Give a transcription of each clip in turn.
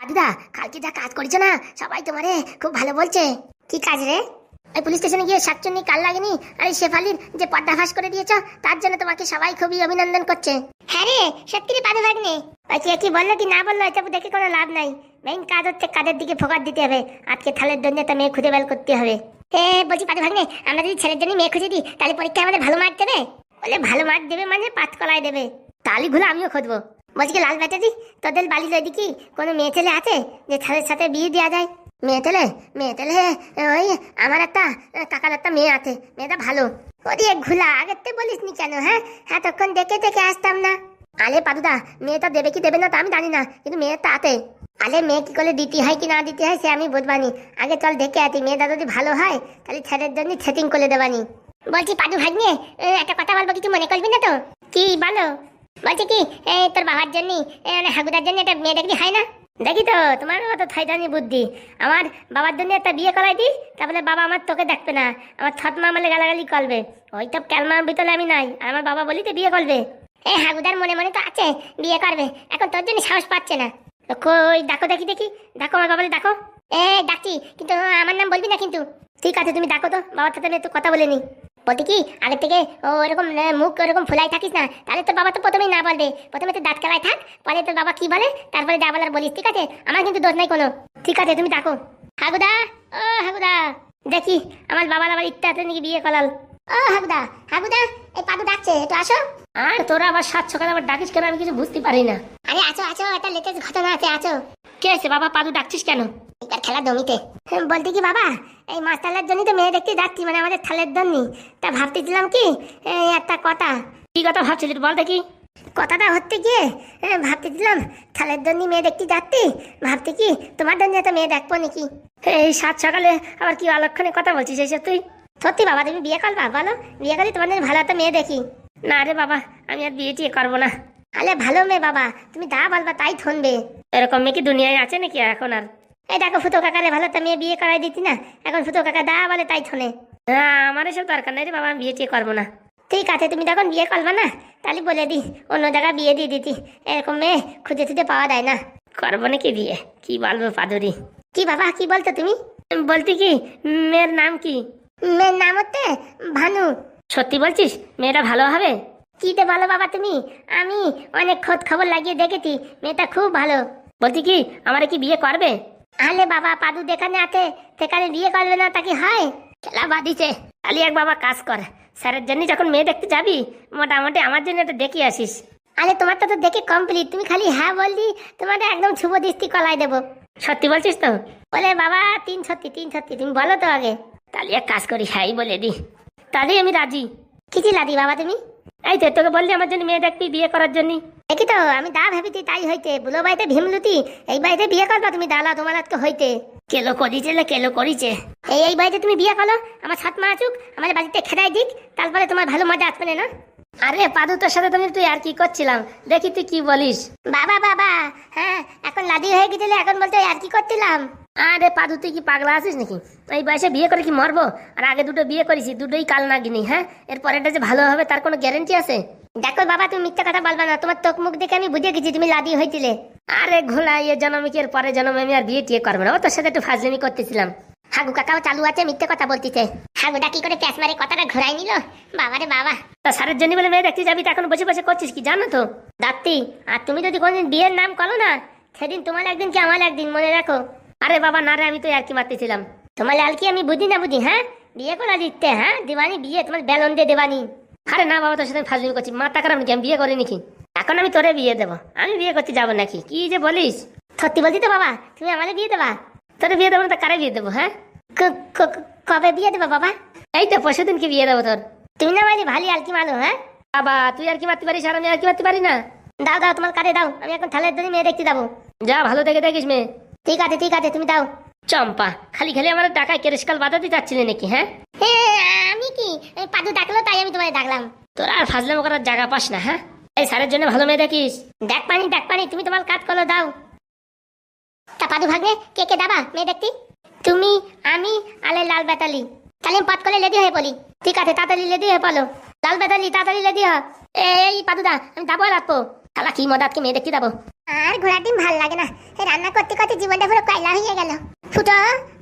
দাদুদা কালকে যা কাজ করেছ না, সবাই তোমারে খুব ভালো বলছে। কি কাজ রে? ওই পুলিশ স্টেশনে গিয়ে শাকচুন্নি, কাল লাগেনি, আর এই শেফালির যে পর্দাফাস করে দিয়েছ, তার জন্য তোমাকে সবাই খুবই অভিনন্দন করছে। হ্যাঁ রে সত্যি রে পাদু ভাগ্নে। কি বলল কি না বলল, এসব দেখে কোনো লাভ নাই। মেইন কাজ হচ্ছে কাজের দিকে ফোকাস দিতে হবে। আজকে থালের জন্য একটা মেয়ে খুঁজে বের করতে হবে। এ বলছি পাদু ভাগ্নে, আমরা যদি ছেলের জন্য মেয়ে খুঁজে দিই, তাহলে পরীক্ষায় আমাদের ভালো মার্ক দেবে? বলে ভালো মার্ক দেবে মানে পাঁচ কলায় দেবে তালিগুলো আমিও খুঁজবো বলছি কি, লাল ব্যাটারি তোদের বাড়ির ওইদিকে কোনো মেয়ে ছেলে আছে? যে ছেলের সাথে বিয়ে দেওয়া যায়। মেয়ে ছেলে? মেয়ে ছেলে, ওই আমার একটা কাকার একটা মেয়ে আছে। মেয়েটা ভালো। ওরে ঘুলা, আগের তো বলিস নি কেন হ্যাঁ? হ্যাঁ তখন দেখে দেখে আসতাম না। আলে পাদুদা মেয়েটা দেবে কি দেবে না তা আমি জানি না, কিন্তু মেয়ের তাতে আলে, মেয়ে কি করে দিতে হয় কি না দিতে হয় সে আমি বুঝবানি। আগে চল দেখে আতি মেয়েটা যদি ভালো হয়, তাহলে ছেলের জন্য সেটিং করে দেবানি। বলছি, পাদু ভাগ্নে একটা কথা বলব, কিছু মনে করবি না তো? কি বলো? বলছি কি এই তোর বাবার জন্য মানে হাগুদার জন্য একটা মেয়ে দেখলি? হয় না? দেখি তো তোমার অত থাইদানি বুদ্ধি। আমার বাবার জন্য একটা বিয়ে করাই দিই তারপরে বাবা আমার তোকে দেখবে না। আমার ছটমা মালে গালাগালি করবে। ওই তো ক্যালমার ভিতরে আমি নাই, আর আমার বাবা বলি তো বিয়ে করবে। এই হাগুদার মনে মনে তো আছে, বিয়ে করবে। এখন তোর জন্য সাহস পাচ্ছে না। কই ডাকো দেখি দেখি ডাকো আমার বাবারে ডাকো এ, ডাকছি, কিন্তু আমার নাম বলবি না কিন্তু? ঠিক আছে, তুমি ডাকো তো, বাবার সাথে একটু কথা বলে নি। বলতে কি আগে থেকে ও এরকম মুখ ওরকম ফুলাই থাকিস না তাহলে তোর বাবা তো প্রথমেই না বলবে। প্রথমে তো দাঁত খেলায় থাক পরে তোর বাবা কি বলে তারপরে যা বলার বলিস ঠিক আছে? আমার কিন্তু দোষ নাই কোনো। ঠিক আছে তুমি ডাকো হাগুদা ও হাগুদা দেখি আমার বাবার আবার ইচ্ছা আছে নাকি বিয়ে করাল। ও হাগুদা হাগুদা এই পাদু ডাকছে একটু আসো। আর তোরা আবার সাত সকালে আবার ডাকিস কেন? আমি কিছু বুঝতে পারি না। আরে আছো আছো একটা লেটেস্ট ঘটনা আছে আছো। কে আছে বাবা পাদু ডাকছিস কেন? তার খেলা জমিতে। বলতে কি বাবা? এই মাস্টারের জন্যই তো মেয়ে দেখতে যাচ্ছি মানে আমাদের থালের জন্য তা ভাবতেছিলাম কি এই একটা কথা। কি কথা ভাবছিলি বল দেখি। কথাটা হচ্ছে গিয়ে ভাবতেছিলাম থালের জন্য মেয়ে দেখতে যাচ্ছি। ভাবতে কি তোমার জন্য একটা মেয়ে দেখব নাকি? এই সাত সকালে আবার কি অলক্ষণে কথা বলছিস এইসব তুই? সত্যি বাবা তুমি বিয়ে করবা? বলো বিয়ে করলে তোমার জন্য ভালো একটা মেয়ে দেখি। না রে বাবা আমি আর বিয়ে টিয়ে করব না। আলে ভালো মেয়ে বাবা তুমি যা বলবা তাই শুনবে। এরকম মেয়ে কি দুনিয়ায় আছে নাকি এখন আর? এই দেখো ফুটো কাকারে ভালো তো মেয়ে বিয়ে করাই দিতি না। এখন ফুটো কাকা দা বলে তাই শোনে। হ্যাঁ আমার এসব দরকার নেই রে বাবা আমি বিয়ে টিয়ে করব না। ঠিক আছে তুমি যখন বিয়ে করবে না তাহলে বলে দি অন্য জায়গায় বিয়ে দিয়ে দিতি। এরকম মেয়ে খুঁজে খুঁজে পাওয়া যায় না। করব নাকি বিয়ে? কি বলব পাদুরি? কি বাবা কি বলতো তুমি? বলতে কি মেয়ের নাম কি? মেয়ের নাম হচ্ছে ভানু। সত্যি বলছিস? মেয়েটা ভালো হবে? কি তো ভালো বাবা তুমি? আমি অনেক খোঁজ খবর লাগিয়ে দেখেছি মেয়েটা খুব ভালো। বলছি কি আমার কি বিয়ে করবে? আলে বাবা, পাদু যেখানে আছে, সেখানে বিয়ে করবে না, তা কি হয়? খেলা বাদিছে তাহলে এক বাবা কাজ কর। স্যারের জন্য যখন মেয়ে দেখতে যাবি, মোটামুটি আমার জন্য একটা দেখে আসিস। আরে তোমারটা তো দেখে কমপ্লিট তুমি খালি হ্যাঁ বললি তোমাদের একদম শুভ দৃষ্টি কলাই দেবো। সত্যি বলছিস তো? বলে, বাবা, তিন সত্যি তিন সত্যি, তুমি বলো তো আগে। তাহলে এক কাজ করি হ্যাঁ বলে দি। তাহলে আমি রাজি। কি লাদি বাবা তুমি? এই তো তোকে বললি আমার জন্য মেয়ে দেখবি বিয়ে করার জন্য। দেখি তো আমি দা ভেবেছি তাই হইতে বুলো বাড়িতে ভীমলুতি এই বাড়িতে বিয়ে করবা তুমি দালা তোমার আজকে হইতে কেলো করিছে কেলো করিছে। এই এই বাড়িতে তুমি বিয়ে করো আমার সাত মা আচুক আমার বাড়িতে খেদাই দিক তারপরে তোমার ভালো মজা আসবে না? আরে পাদু তোর সাথে তুমি তুই আর কি করছিলাম? দেখি তুই কি বলিস। বাবা বাবা হ্যাঁ এখন লাদি হয়ে গেছিলে এখন বলতে আর কি করছিলাম? আরে পাদু, তুই কি পাগলা আছিস নাকি? এই বয়সে বিয়ে করে কি মরবো? আর আগে দুটো বিয়ে করেছি, দুটোই কাল নাগিনি হ্যাঁ? এর পরেরটা যে ভালো হবে, তার কোনো গ্যারেন্টি আছে? দেখো বাবা, তুমি মিথ্যা কথা বলবা না। তোমার তোক মুখ দেখে আমি বুঝে গেছি, তুমি লাদি হয়েছিলে আরে ঘোলা এ জন্মে কি এর পরে জন্মে আমি আর বিয়ে টিয়ে করব না। ও তোর সাথে একটু ফাজলামি করতেছিলাম। হাগু কাকাও চালু আছে, মিথ্যে কথা বলতেছে। হাগুটা কি করে ক্যাশ মারে, কথাটা ঘোরাই নিল? বাবারে বাবা। তা সারের জন্য বলে মেয়ে দেখতে যাবি এখন বসে বসে করছিস কি, জানো তো? দাত্তি, আর তুমি যদি কোনদিন বিয়ের নাম করো না, সেদিন তোমার একদিন কি আমার একদিন, মনে রাখো। আরে বাবা, না রে, আমি তো আর কি মারতেছিলাম। তোমার লাল কি আমি বুঝি না বুঝি হ্যাঁ? বিয়ে করা দিতে হ্যাঁ? দিবানি বিয়ে, তোমার বেলন দিয়ে দেবানি আরে না বাবা, তোর সাথে ফাজলিমি করছি, মাথা খারাপ নাকি? আমি বিয়ে করি নাকি? এখন আমি তোরে বিয়ে দেবো। আমি বিয়ে করতে যাব নাকি? কি যে বলিস? সত্যি বলছি তো বাবা, তুমি আমাদের বিয়ে দেবা? তোর বিয়ে দেবো না, তা কারে বিয়ে দেবো হ্যাঁ? কবে বিয়ে দেবো বাবা? এই তো পরশু দিনকে বিয়ে দেবো তোর। তুমি না মানে ভালো আর কি মানো হ্যাঁ? বাবা, তুই আর কি মারতে পারিস আর আমি আর কি মারতে পারি না। দাও দাও, তোমার কাটে দাও, আমি এখন থালের জন্য মেয়ে দেখতে যাব। যা, ভালো দেখে দেখিস মেয়ে। ঠিক আছে ঠিক আছে তুমি দাও। চম্পা খালি খালি আমার টাকায় কেরেসকাল বাঁধাতে চাচ্ছিলে নাকি হ্যাঁ? আমি কি? পাদু ডাকলো তাই আমি তোমায় ডাকলাম। তোর আর ফাজলাম করার জায়গা পাস না হ্যাঁ? এই স্যারের জন্য ভালো মেয়ে দেখিস। ডাক পানি ডাক পানি তুমি তোমার কাজ করো দাও। তা পাদু ভাগ্নে কে কে দাবা মেয়ে দেখতি? তুমি আমি আলে লাল বেতালি। তাহলে পাত করে লেডি হয়ে পড়ি। ঠিক আছে তাড়াতাড়ি লেডি হয়ে পড়ো। লাল বেতালি তাড়াতাড়ি লেডি হ। এই পাদুদা আমি দাবো রাখব খালা কি মদাতকে মেয়ে দেখতে যাব আর ঘোড়ার ডিম ভালো লাগে না। এই রান্না করতে করতে জীবনটা পুরো কয়লা হয়ে গেল। ফুটো,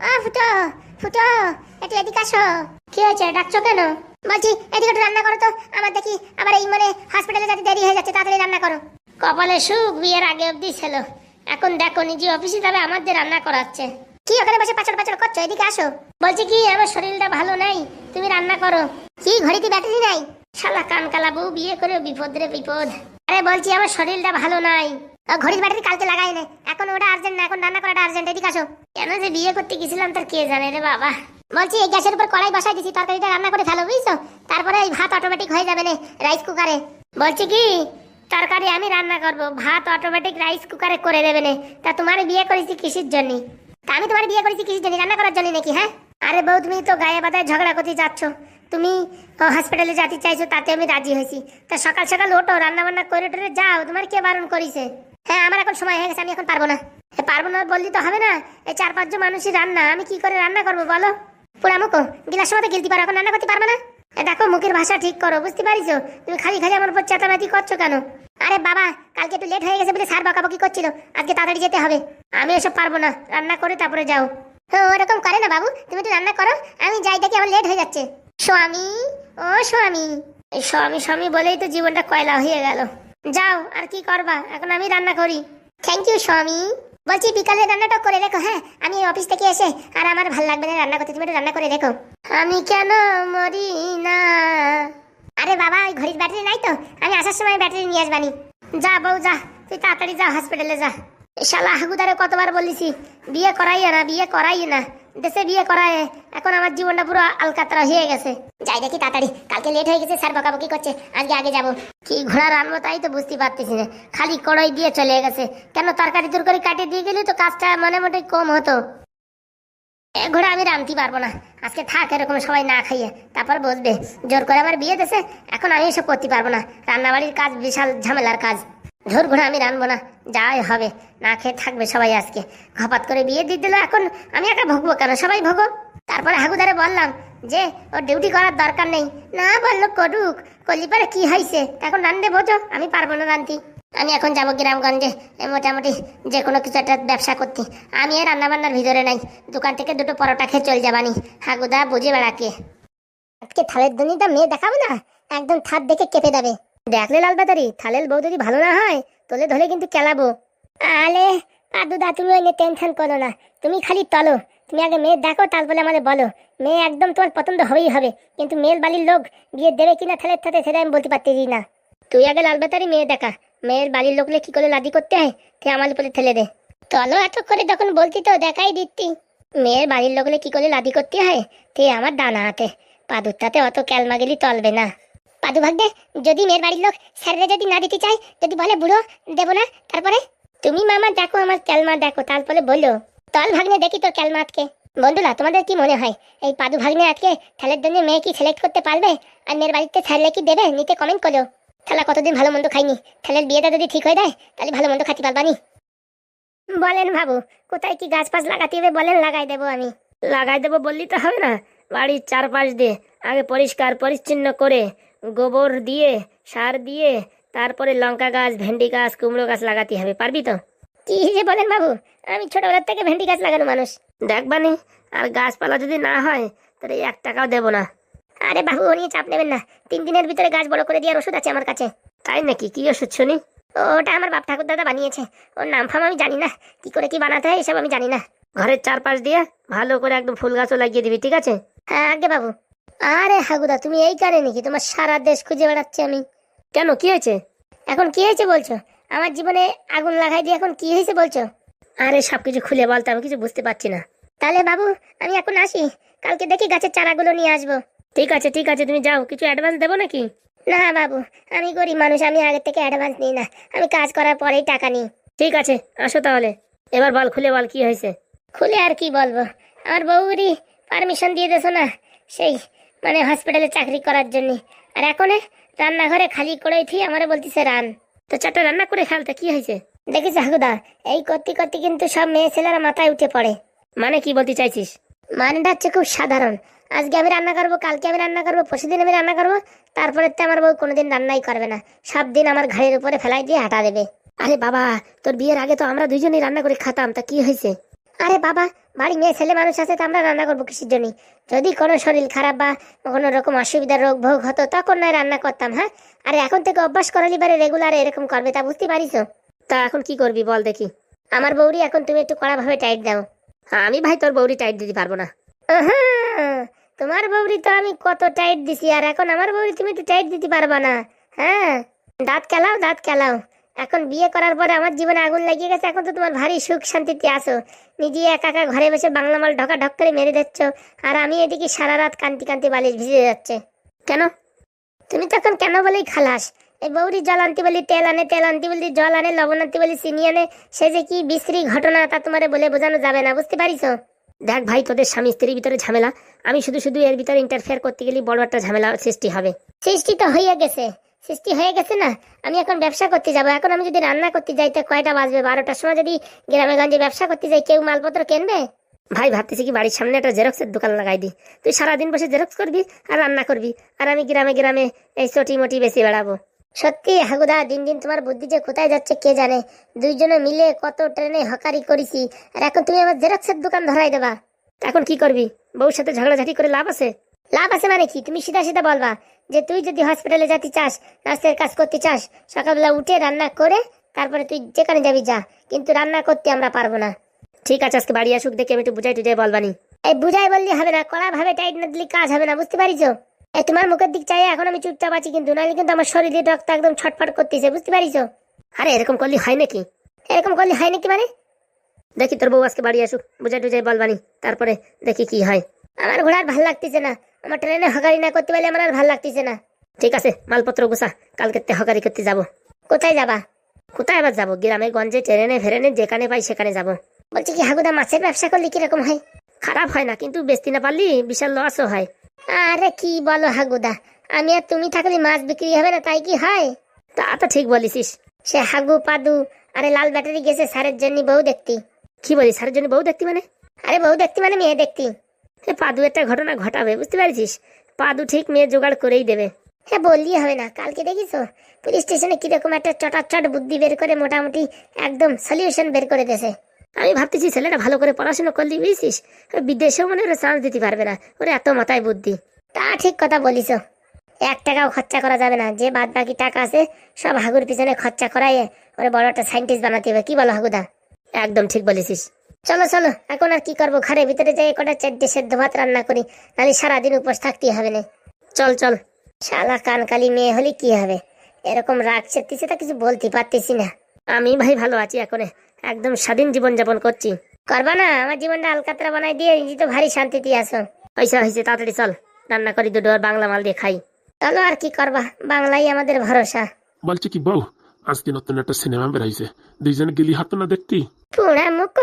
আ, ফুটো ফুটো একটু এদিকে আসো। কি হয়েছে? ডাকছো কেন? বলছি, এদিকে একটু রান্না করো তো। আমার দেখি আবার এই মনে হসপিটালে যাতে দেরি হয়ে যাচ্ছে, তাড়াতাড়ি রান্না করো। কপালে সুখ বিয়ের আগে অবধি ছিল। এখন দেখো, নিজে অফিসে যাবে আমাদের রান্না করাচ্ছে। কি, ওখানে বসে পাচড় পাচড় করছ? এদিকে আসো। বলছি কি, আমার শরীরটা ভালো নাই, তুমি রান্না করো। কি, ঘড়িতে ব্যাটারি নাই? শালা কান কালা বউ বিয়ে করে বিপদ রে বিপদ। আরে বলছি, আমার শরীরটা ভালো নাই। ও ঘড়ির ব্যাটারি কালকে লাগাই না। এখন ওটা আর্জেন্ট না, এখন রান্না করাটা আর্জেন্ট এদিকে আসো। কেন যে বিয়ে করতে গেছিলাম, তার কে জানে রে বাবা। বলছি, এই গ্যাসের উপর কড়াই বসাই দিছি, তরকারিটা রান্না করে ফেলো, বুঝছ? তারপরে এই ভাত অটোমেটিক হয়ে যাবে না রাইস কুকারে বলছি কি, তরকারি আমি রান্না করব, ভাত অটোমেটিক রাইস কুকারে করে দেবে না। তা তোমার বিয়ে করেছি কিসের জন্য? তা আমি তোমার বিয়ে করেছি কিসের জন্য, রান্না করার জন্য নাকি হ্যাঁ? আরে বউ, তুমি তো গায়ে বাদায় ঝগড়া করতে যাচ্ছ। তুমি হসপিটালে যেতে চাইছো, তাতে আমি রাজি হয়েছি। তা সকাল সকাল ওঠো রান্না বান্না করে টোরে যাও, তোমার কে বারণ করিছে? হ্যাঁ আমার এখন সময় হয়ে গেছে, আমি এখন পারব না। পারব না বললি তো হবে না। এই চার পাঁচজন মানুষই রান্না, আমি কি করে রান্না করব বলো? পুরা মুখো, গিলাস মতো গিলতে পারো, এখন রান্না করতে পারব না? দেখো, মুখের ভাষা ঠিক করো, বুঝতে পারিছো? তুমি খালি খালি আমার উপর চেতামেতি করছ কেন? আরে বাবা, কালকে একটু লেট হয়ে গেছে বলে স্যার বকাবকি করছিল, আজকে তাড়াতাড়ি যেতে হবে। আমি এসব পারব না, রান্না করে তারপরে যাও। হ্যাঁ ওরকম করে না বাবু, তুমি একটু রান্না করো, আমি যাই দেখি, আমার লেট হয়ে যাচ্ছে। স্বামী, ও স্বামী। স্বামী স্বামী বলেই তো জীবনটা কয়লা হয়ে গেল। যাও, আর কি করবা? এখন আমি রান্না করি। থ্যাংক ইউ স্বামী। বলছি, বিকালে রান্নাটা করে রেখো হ্যাঁ? আমি অফিস থেকে এসে, আর আমার ভালো লাগবে না রান্না করতে, তুমি একটু রান্না করে রেখো। আমি কেন মরি না? আরে বাবা, ওই ঘড়ির ব্যাটারি নাই তো। আমি আসার সময় ব্যাটারি নিয়ে আসবানি। যা, বউ, যা। তুই তাড়াতাড়ি যা হসপিটালে যা। শালা হাগুদারে কতবার বলিছি বিয়ে করাই না, বিয়ে করাই না। দেশে বিয়ে করায়, এখন আমার জীবনটা পুরো আলকাতরা হয়ে গেছে। যাই দেখি তাড়াতাড়ি, কালকে লেট হয়ে গেছে স্যার বকাবকি করছে, আজকে আগে যাব। কি ঘোড়া রানবো তাই তো বুঝতে পারতেছি না। খালি কড়াই দিয়ে চলে গেছে। কেন তরকারি তরকারি কাটিয়ে দিয়ে গেলে তো কাজটা মনে মোটে কম হতো। এ ঘোড়া, আমি রাঁধতে পারব না। আজকে থাক, এরকম সবাই না খাইয়ে। তারপর বসবে। জোর করে আমার বিয়ে দেশে এখন আমি এসব করতে পারব না। রান্নাবাড়ির কাজ, বিশাল ঝামেলার কাজ। ঝোর ঘোড়া, আমি রানবো না। যাই হবে, না খেয়ে থাকবে সবাই আজকে। হপাত করে বিয়ে দিয়ে দিল এখন, আমি একা ভোগবো কেন? সবাই ভোগো। তারপরে হাগুদারে বললাম যে, ওর ডিউটি করার দরকার নেই। না বলল, করুক। করলি পরে কি হয়েছে এখন রান্ধে বোঝো, আমি পারব না রান্ধি আমি এখন যাব গ্রামগঞ্জে মোটামুটি যে কোনো কিছু একটা ব্যবসা করতে। আমি এই রান্নাবান্নার ভিতরে নাই। দোকান থেকে দুটো পরোটা খেয়ে চল যাবানি। হাগুদা বুঝে বেড়াকে। আজকে থালের দনিটা মেয়ে দেখাবো না? একদম থাত দেখে কেঁপে দেবে। দেখলে লাল বাতারি থালের বউ যদি ভালো না হয় তোলে ধরে কিন্তু কেলাবো আলে, পাদু দা, তুমি ওই টেনশন করো না। তুমি খালি তলো। তুমি আগে মেয়ে দেখো, তারপরে আমাদের বলো। মেয়ে একদম তোমার পছন্দ হবেই হবে। কিন্তু মেয়ের বাড়ির লোক বিয়ে দেবে কিনা থালের সাথে সেটা আমি বলতে পারতেছি না। তুই আগে লাল বাতারি মেয়ে দেখা। মেয়ের বাড়ির লোকলে কি করে লাদি করতে হয় তুই আমার উপরে ঠেলে দে। তলো এত করে তখন বলতি তো দেখাই দিতি। মেয়ের বাড়ির লোকলে কি করে লাদি করতে হয় তুই আমার ডানা হাতে। পাদুরটাতে অত ক্যালমা গেলি তলবে না। পাদু ভাগ্যে যদি মেয়ের বাড়ির লোক স্যাররে যদি না দিতে চাই যদি বলে, বুড়ো, দেবো না। তারপরে, তুমি মামা দেখো আমার ক্যালমা দেখো। তারপরে বলো তল ভাগ্নে দেখি তোর ক্যালমা আটকে। বন্ধুরা, তোমাদের কি মনে হয়, এই পাদু ভাগ্নে আজকে ছেলের জন্য মেয়ে কি সিলেক্ট করতে পারবে? আর মেয়ের বাড়িতে ছেলে কি দেবে? নিতে কমেন্ট করো। তাহলে কতদিন ভালো মন্দ খাইনি? ছেলের বিয়েটা যদি ঠিক হয়ে যায়, তাহলে ভালো মন্দ খাতে পারবানি। বলেন ভাবু কোথায় কি গাছ ফাছ লাগাতে হবে বলেন, লাগাই দেবো আমি। লাগাই দেবো বললি তো হবে না। বাড়ির চারপাশ দিয়ে আগে পরিষ্কার, পরিচ্ছন্ন করে গোবর দিয়ে সার দিয়ে তারপরে লঙ্কা গাছ ভেন্ডি গাছ কুমড়ো গাছ লাগাতে হবে পারবি তো? কি যে বলেন বাবু আমি ছোটবেলার থেকে ভেন্ডি গাছ লাগানো মানুষ। দেখবানি আর গাছপালা যদি না হয় তাহলে এক টাকাও দেবো না। আরে বাবু ও নিয়ে চাপ নেবেন না। তিন দিনের ভিতরে গাছ বড় করে দেওয়ার ওষুধ আছে আমার কাছে। তাই নাকি? কি ওষুধ শুনি? ওটা আমার বাপ ঠাকুর দাদা বানিয়েছে। ওর নাম ফাম আমি জানি না। কি করে কি বানাতে হয় এসব আমি জানি না। ঘরের চারপাশ দিয়ে ভালো করে একদম ফুল গাছও লাগিয়ে দিবি ঠিক আছে? হ্যাঁ আগে বাবু। আরে হাগুদা তুমি এই কারে নাকি? তোমার সারা দেশ খুঁজে বেড়াচ্ছি আমি। কেন? কি হয়েছে? এখন কি হয়েছে বলছো? আমার জীবনে আগুন লাগাই দিয়ে এখন কি হয়েছে বলছো? আরে সব কিছু খুলে বলতে আমি কিছু বুঝতে পারছি না। তাহলে বাবু আমি এখন আসি। কালকে দেখি গাছের চারাগুলো নিয়ে আসব। ঠিক আছে ঠিক আছে তুমি যাও। কিছু অ্যাডভান্স দেবো নাকি? না বাবু আমি গরিব মানুষ আমি আগে থেকে অ্যাডভান্স নিই না। আমি কাজ করার পরেই টাকা নিই। ঠিক আছে আসো তাহলে। এবার বল খুলে বল কি হয়েছে? খুলে আর কি বলব? আমার বউরি পারমিশন দিয়ে দেছো না? সেই মানে হসপিটালে চাকরি করার জন্য। আর এখন রান্নাঘরে খালি করেই থি আমার বলতেছে রান। তো চারটা রান্না করে ফেলতে কি হয়েছে? দেখিস হাগুদা এই করতে করতে কিন্তু সব মেয়ে ছেলেরা মাথায় উঠে পড়ে। মানে কি বলতে চাইছিস? মানেটা হচ্ছে খুব সাধারণ। আজকে আমি রান্না করব কালকে আমি রান্না করব পরশুদিন আমি রান্না করব তারপরে তো আমার বউ কোনোদিন রান্নাই করবে না। সব দিন আমার ঘাড়ের উপরে ফেলাই দিয়ে হাঁটা দেবে। আরে বাবা তোর বিয়ের আগে তো আমরা দুইজনই রান্না করে খাতাম তা কি হয়েছে? আরে বাবা বাড়ি মেয়ে ছেলে মানুষ আছে তো আমরা রান্না করব কিসের জন্য? যদি কোনো শরীর খারাপ বা কোনো রকম অসুবিধার রোগ ভোগ হতো তখন নয় রান্না করতাম হ্যাঁ? আরে এখন থেকে অভ্যাস করালি বারে রেগুলার এরকম করবে তা বুঝতে পারিস? তা এখন কি করবি বল দেখি। আমার বৌরি এখন তুমি একটু কড়াভাবে টাইট দাও। হ্যাঁ, আমি ভাই তোর বৌরি টাইট দিতে পারব না। তোমার বৌরি তো আমি কত টাইট দিছি আর এখন আমার বৌরি তুমি একটু টাইট দিতে পারবা না হ্যাঁ? দাঁত কেলাও দাঁত কেলাও। এখন বিয়ে করার পরে আমার জীবনে আগুন লাগিয়ে গেছে। এখন তো তোমার ভারী সুখ শান্তিতে আসো নিজে একা একা ঘরে বসে বাংলা মাল ঢকা ঢক করে মেরে দিচ্ছ। আর আমি এদিকে সারা রাত কান্তি কান্তি বালিশ ভিজে যাচ্ছে। কেন? তুমি তখন কেন বলেই খালাস? এই বৌরি জল আনতে বলি, তেল আনে, তেল আনতে বলি, জল আনে, লবণ আনতে বলি, চিনি আনে। সে যে কি বিশ্রী ঘটনা তা তোমারে বলে বোঝানো যাবে না, বুঝতে পারিস? দেখ ভাই, তোদের স্বামী স্ত্রীর ভিতরে ঝামেলা। আমি শুধু শুধু এর ভিতরে ইন্টারফেয়ার করতে গেলে বড় একটা ঝামেলা সৃষ্টি হবে। সৃষ্টি তো হয়ে গেছে। সৃষ্টি হয়ে গেছে না, আমি এখন ব্যবসা করতে যাব। এখন আমি যদি রান্না করতে যাই, তো কয়টা বাজবে? বারোটার সময় যদি গ্রামে গঞ্জে ব্যবসা করতে যাই, কেউ মালপত্র কিনবে? ভাই, ভাবতেছি কি বাড়ির সামনে একটা জেরক্সের দোকান লাগাই দি। তুই সারাদিন বসে জেরক্স করবি আর রান্না করবি, আর আমি গ্রামে গ্রামে এই চটি মটি বেশি বেড়াবো। সত্যি, হাগুদা, দিন দিন তোমার বুদ্ধি যে কোথায় যাচ্ছে কে জানে? দুইজনে মিলে কত ট্রেনে হকারি করেছি, আর এখন তুমি আমার জেরক্সের দোকান ধরাই দেবা। এখন কি করবি? বউর সাথে ঝগড়াঝাটি করে লাভ আছে? লাভ আছে মানে কি? তুমি সিধা সিধা বলবা। যে তুই যদি হসপিটালে যেতে চাস নার্সের কাজ করতে চাস সকালবেলা উঠে রান্না করে তারপরে তুই যেখানে যাবি যা। কিন্তু রান্না করতে আমরা পারব না। ঠিক আছে আজকে বাড়ি আসুক দেখে আমি একটু বুঝাই টুজাই বলবানি। এই বুঝাই বললি হবে না কড়া ভাবে টাইট না দিলে কাজ হবে না বুঝতে পারিস এই তোমার মুখের দিক চাই এখন আমি চুপচাপ আছি কিন্তু নাহলে কিন্তু আমার শরীরে রক্ত একদম ছটফট করতেছে বুঝতে পারিস আরে এরকম করলে হয় নাকি? এরকম করলে হয় নাকি মানে? দেখি তোর বউ আজকে বাড়ি আসুক বুঝাই টুজাই বলবানি তারপরে দেখি কি হয়। আমার ঘোড়ার ভালো লাগতেছে না। আমার ট্রেনে হকারি না করতে পারলে আমার আর ভালো লাগতেছে না। ঠিক আছে, মালপত্র গুছা কালকে হকারি করতে যাব। কোথায় যাবা? কোথায় আবার যাব? গ্রামে, গঞ্জে, ট্রেনে, ফেরেনে, যেখানে পাই সেখানে যাব। বলছি কি, হাগুদা মাছের ব্যবসা করলে কীরকম হয়? খারাপ হয় না, কিন্তু বেচতে না পারলি বিশাল লসও হয়। আরে কি বলো হাগুদা, আমি আর তুমি থাকলে মাছ বিক্রি হবে না, তাই কি হয়? তা তো ঠিক বলিসিস সে হাগু পাদু, আরে লাল ব্যাটারি গেছে স্যারের জন্য বউ দেখতি। কি বলিস সারের জন্য বউ দেখতি মানে? আরে বউ দেখতি মানে মেয়ে দেখতি। পাদু একটা ঘটনা ঘটাবে বুঝতে পারছিস? পাদু ঠিক মেয়ে জোগাড় করেই দেবে। হ্যাঁ বললি হবে না কালকে দেখিছো পুলিশ স্টেশনে কীরকম একটা চটাচট বুদ্ধি বের করে মোটামুটি একদম সলিউশন বের করে দেছে। আমি ভাবতেছি ছেলেটা ভালো করে পড়াশোনা করলি বুঝছিস? বিদেশেও মনে ওরা চান্স দিতে পারবে না ওরে এত মাথায় বুদ্ধি। তা ঠিক কথা বলিস এক টাকাও খরচা করা যাবে না যে বাদ বাকি টাকা আছে সব হাগুর পিছনে খরচা করাইয়ে ওরে বড় একটা সাইন্টিস্ট বানাতে হবে কি বলো হাগুদা? একদম ঠিক বলেছিস। চলো চলো এখন আর কি করব? ঘরের ভিতরে যাই কটা চারটে সেদ্ধ ভাত রান্না করি। নাহলে সারাদিন উপোস থাকতেই হবে না। চল চল। শালা কানকালি মেয়ে হলে কি হবে? এরকম রাগ চেতিছে তা কিছু বলতে পারতেছি না। আমি ভাই ভালো আছি এখন। একদম স্বাধীন জীবন যাপন করছি। করবা না? আমার জীবনটা আলকাতরা বানাই দিয়ে নিজে তো ভারী শান্তিতে আসো হয়েছে হয়েছে তাড়াতাড়ি চল। রান্না করি দুটো আর বাংলা মাল দিয়ে খাই। চলো আর কি করবা? বাংলাই আমাদের ভরসা। বলছি কি বউ? আজকে নতুন একটা সিনেমা বেরাইছে দুইজনে গেলি হাত না দেখতি? পুরা মুখ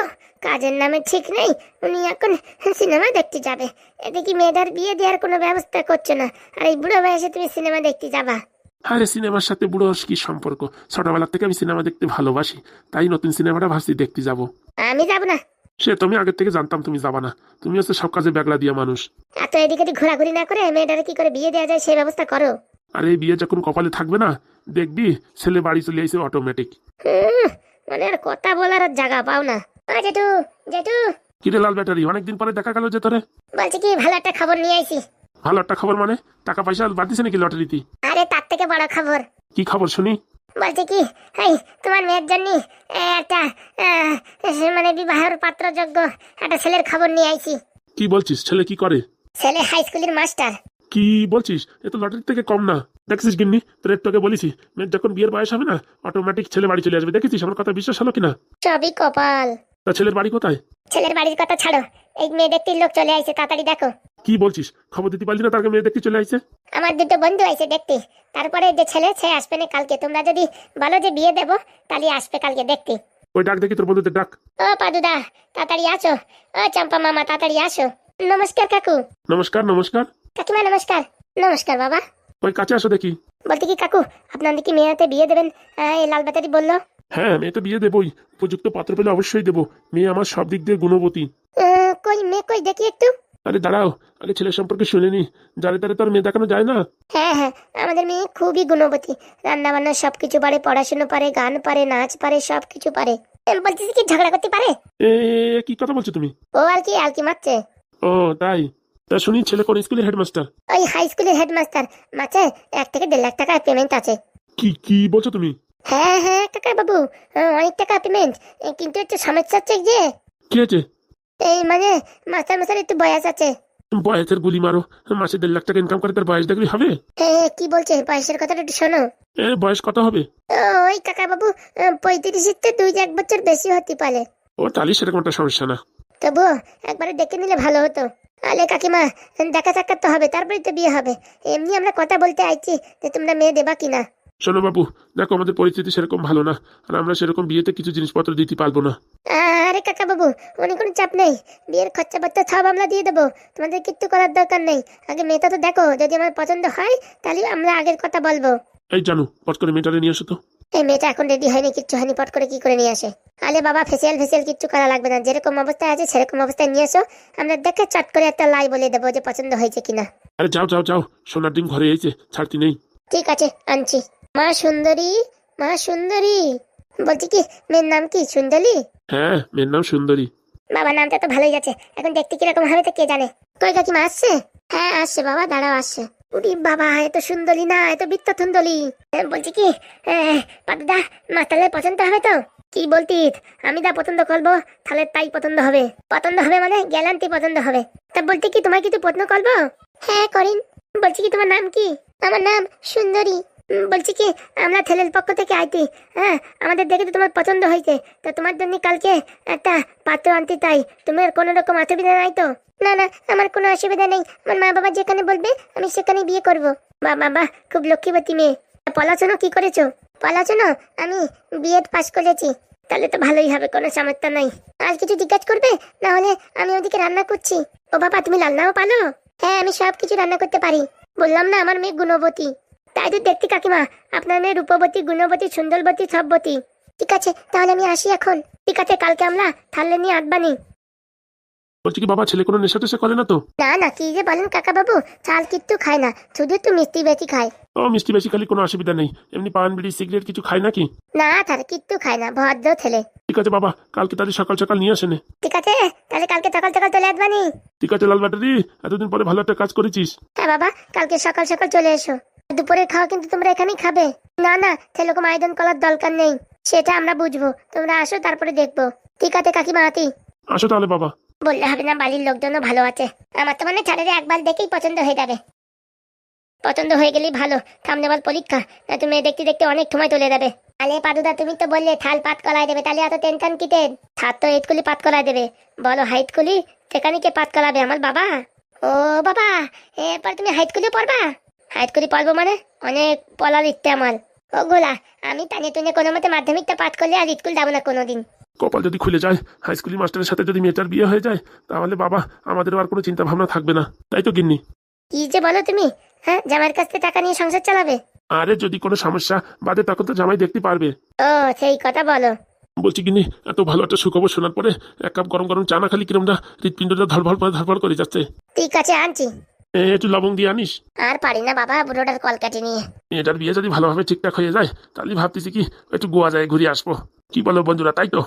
কাজের নামে ঠিক নেই উনি এখন সিনেমা দেখতে যাবে। এদিকে মেয়েদের বিয়ে দেওয়ার কোনো ব্যবস্থা করছ না আর এই বুড়ো বয়সে তুমি সিনেমা দেখতে যাবা। আরে সিনেমার সাথে বুড়ো কি সম্পর্ক? ছোটবেলা থেকে আমি সিনেমা দেখতে ভালোবাসি তাই নতুন সিনেমাটা ভাবছি দেখতে যাব। আমি যাব না। সে তুমি আগের থেকে জানতাম তুমি যাবা না। তুমি হচ্ছে সব কাজে ব্যাগলা দিয়া মানুষ। এত এদিকে ঘোরাঘুরি না করে মেয়েটারে কি করে বিয়ে দেওয়া যায় সেই ব্যবস্থা করো। আর এই বিয়ে যখন কপালে থাকবে না দেখবি ছেলে বাড়ি চলে আইসে অটোমেটিক মানে আর কথা বলার আর জায়গা পাও না। ও জেঠু জেঠু কিরে লাল ব্যাটারি অনেকদিন পরে দেখা গেল যে তোরে। বলছি কি ভালো একটা খবর নিয়ে আইছি। ভালো একটা খবর মানে? টাকা পয়সা বাড়তিছে নাকি লটারিতে আরে তার থেকে বড় খবর। কি খবর শুনি? বলছে কি এই তোমার মেয়ের জন্য একটা মানে বিবাহের পাত্রযোগ্য একটা ছেলের খবর নিয়ে আইছি। কি বলছিস ছেলে কি করে? ছেলে হাই স্কুলের মাস্টার কি বলছিস এ তো লটারি থেকে কম না। দেখছিস গিন্নি তোর আগে বলেছি মেয়ের যখন বিয়ের বয়স হবে না অটোমেটিক ছেলে বাড়ি চলে আসবে। দেখেছিস আমার কথা বিশ্বাস হলো কিনা? সবই কপাল। তা ছেলের বাড়ি কোথায়? ছেলের বাড়ির কথা ছাড়ো। এই মেয়ে দেখতে লোক চলে আইছে তাড়াতাড়ি দেখো কি বলছিস? খবর দিতে পারলি না তাকে মেয়ে দেখতে চলে আইছে? আমার দুটো বন্ধু আইছে দেখতে। তারপরে যে ছেলে সে আসবে না কালকে। তোমরা যদি বলো যে বিয়ে দেবো তাহলে আসবে কালকে দেখতে। ওই ডাক দেখি তোর বন্ধুদের ডাক। ও পাদুদা তাড়াতাড়ি আসো। ও চম্পা মামা তাড়াতাড়ি আসো। নমস্কার কাকু। নমস্কার নমস্কার। কাকিমা নমস্কার। নমস্কার বাবা। ওই কাছে আসো দেখি। বলতে কি কাকু আপনাদের কি মেয়েতে বিয়ে দেবেন? আহ, এই লাল ব্যাটারি বলল। হ্যাঁ মেয়ে তো বিয়ে দেবই। উপযুক্ত পাত্র পেলে অবশ্যই দেবো। মেয়ে আমার সব দিক দিয়ে গুণবতী। কই মেয়ে কই দেখি একটু। আরে দাঁড়াও আগে ছেলের সম্পর্কে শুনে নি। যারে তারে তোর মেয়ে দেখানো যায় না। হ্যাঁ হ্যাঁ আমাদের মেয়ে খুবই গুণবতী। রান্না বান্না সবকিছু পারে পড়াশোনা পারে গান পারে নাচ পারে সবকিছু পারে। বলছিস কি ঝগড়া করতে পারে? এ কি কথা বলছো তুমি? ও আর কি আর কি মারছে? ও তাই। তা শুনি ছেলে কোন স্কুলের হেডমাস্টার? ওই হাই স্কুলের হেডমাস্টার। মাছে এক থেকে দেড় লাখ টাকার পেমেন্ট আছে। কি কি বলছো তুমি? হ্যাঁ হ্যাঁ কাকা বাবু আহ, অনেক টাকা পেমেন্ট কিন্তু একটু সমস্যা হচ্ছে যে কি আছে এই মানে মাস্টার মাস্টার একটু বয়স আছে। বয়সের গুলি মারো মাসে দেড় লাখ টাকা ইনকাম করে তার বয়স দেখবি হবে? এ, কি বলছে? বয়সের কথাটা একটু শোনো। বয়স কত হবে? ওই কাকা বাবু পঁয়ত্রিশের তো দুই এক বছর বেশি হতে পারে। ও তাহলে সেরকম একটা সমস্যা না। তবুও একবারে দেখে নিলে ভালো হতো। আলে কাকিমা দেখা সাক্ষাৎ তো হবে তারপরে তো বিয়ে হবে। এমনি আমরা কথা বলতে আইছি যে তোমরা মেয়ে দেবা কিনা। শোনো বাবু দেখো আমাদের পরিস্থিতি সেরকম ভালো না আর আমরা সেরকম বিয়েতে কিছু জিনিসপত্র দিতে পারব না। আরে কাকা বাবু অনেক কোনো চাপ নেই। বিয়ের খরচা বার্চা সব আমরা দিয়ে দেবো। তোমাদের কিচ্ছু করার দরকার নেই। আগে মেয়েটা তো দেখো যদি আমার পছন্দ হয় তাহলে আমরা আগের কথা বলব। এই জানো পট করে মেয়েটারে নিয়ে এসো তো। এই মেয়েটা এখন রেডি হয়নি কিচ্ছু হয়নি পট করে কি করে নিয়ে আসে? আলে বাবা ফেসিয়াল ফেসিয়াল কিচ্ছু করা লাগবে না। যেরকম অবস্থায় আছে সেরকম অবস্থায় নিয়ে আসো আমরা দেখে চট করে একটা লাই বলে দেবো যে পছন্দ হয়েছে কিনা। আরে যাও যাও যাও। সোনার ডিম ঘরে এসেছে ছাড়তি নেই। ঠিক আছে আনছি। মা সুন্দরী মা সুন্দরী। বলছি কি মেয়ের নাম কি সুন্দরী? হ্যাঁ মেয়ের নাম সুন্দরী। বাবা নামটা তো ভালোই আছে এখন দেখতে কীরকম হবে তো কে জানে? কই কাকিমা আসছে? হ্যাঁ আসছে বাবা দাঁড়াও আসছে। উরি বাবা এত সুন্দরী না এত বৃত্ত সুন্দরী। হ্যাঁ, বলছি কি পাদুদা মাতালের পছন্দ হবে তো? কি বলতি আমি যা পছন্দ করব তাহলে তাই পছন্দ হবে। পছন্দ হবে মানে গ্যালান্টি পছন্দ হবে। তা বলছি কি তোমার কিছু পছন্দ করব? হ্যাঁ করিন। বলছি কি তোমার নাম কি? আমার নাম সুন্দরী। বলছি কি, আমরা ছেলের পক্ষ থেকে আইতি হ্যাঁ? আমাদের দেখে তো তোমার পছন্দ হয়েছে। তো তোমার জন্য কালকে একটা পাত্র আনতে তাই তোমার কোনো রকম অসুবিধা নাই তো? না না, আমার কোনো অসুবিধা নেই। আমার মা বাবা যেখানে বলবে, আমি সেখানে বিয়ে করব। বা বাবা খুব লক্ষ্মীবতী মেয়ে। পড়াশোনা কি করেছ? পড়াশোনা? আমি বিএড পাস করেছি। তাহলে তো ভালোই হবে, কোনো সমস্যা নাই। আর কিছু জিজ্ঞাসা করবে? না হলে আমি ওদিকে রান্না করছি। ও বাবা, তুমি রান্নাও পালো? হ্যাঁ আমি সব কিছু রান্না করতে পারি। বললাম না, আমার মেয়ে গুণবতী। তাই তো দেখতে কাকিমা। আপনার মেয়ে রূপবতী গুণবতী সুন্দরবতী সববতী। ঠিক আছে তাহলে আমি আসি এখন। ঠিক আছে কালকে আমরা থাললে নিয়ে আটবানি বলছি কি বাবা ছেলে কোনো নেশা টেশা করে না তো? না না কি যে বলেন কাকা বাবু চাল কিচ্ছু খায় না শুধু একটু মিষ্টি বেশি খায়। ও মিষ্টি বেশি খালি কোনো অসুবিধা নেই। এমনি পান বিড়ি সিগারেট কিছু খায় নাকি? না তার কিচ্ছু খায় না ভদ্র ছেলে। ঠিক আছে বাবা কালকে তাহলে সকাল সকাল নিয়ে আসেনে। ঠিক আছে তাহলে কালকে সকাল সকাল চলে আসবানি ঠিক আছে লাল ব্যাটারি এতদিন পরে ভালো একটা কাজ করেছিস। হ্যাঁ বাবা কালকে সকাল সকাল চলে এসো। দুপুরের খাওয়া কিন্তু তোমরা এখানেই খাবে। না না সেরকম আয়োজন করার দরকার নেই। সেটা আমরা বুঝব। তোমরা আসো তারপরে দেখব। ঠিক আছে কাকিমা হাতি আসো তাহলে বাবা। বললে হবে না বাড়ির লোকজনও ভালো আছে। আমার তো মানে ছাড়ে একবার দেখেই পছন্দ হয়ে যাবে। পছন্দ হয়ে গেলেই ভালো। সামনে বল পরীক্ষা। না তুমি দেখতে দেখতে অনেক সময় চলে যাবে। আলে পাদুদা তুমি তো বললে থাল পাত করাই দেবে। তাহলে এত টেনশন কিতে ছাদ তো এইটকুলি পাত করাই দেবে। বলো হাইটকুলি সেখানে কে পাত করাবে? আমার বাবা? ও বাবা এরপর তুমি হাইটকুলি পড়বা? হাইটকুলি পড়ব মানে? অনেক পড়ার ইচ্ছে আমার। ও গোলা আমি টানে টুনে কোনো মতে মাধ্যমিকটা পাঠ করলে আর স্কুল যাব না কোনোদিন। কপাল যদি খুলে যায় হাই স্কুলের মাস্টারের সাথে যদি মেয়েটার বিয়ে হয়ে যায় তাহলে বাবা আমাদেরও আর কোনো চিন্তা ভাবনা থাকবে না। তাই তো গিন্নি? কি যে বলো তুমি? হ্যাঁ জামাইয়ের কাছ থেকে টাকা নিয়ে সংসার চালাবে? আরে যদি কোনো সমস্যা বাদে তখন তো জামাই দেখতে পারবে। ও সেই কথা বলো। বলছি কিনি এত ভালো একটা সুখবর শোনার পরে এক কাপ গরম গরম চা না খালি কিরমটা হৃৎপিণ্ডটা ধরফল করে ধরফল করে যাচ্ছে। ঠিক আছে আনছি। এ, একটু লবং দিয়ে আনিস? আর পারি না বাবা বুড়োটার কলকাটি নিয়ে মেয়েটার বিয়ে যদি ভালোভাবে ঠিকঠাক হয়ে যায় তাহলে ভাবতেছি কি একটু গোয়া যায় ঘুরে আসব। কি বলো বন্ধুরা তাই তো?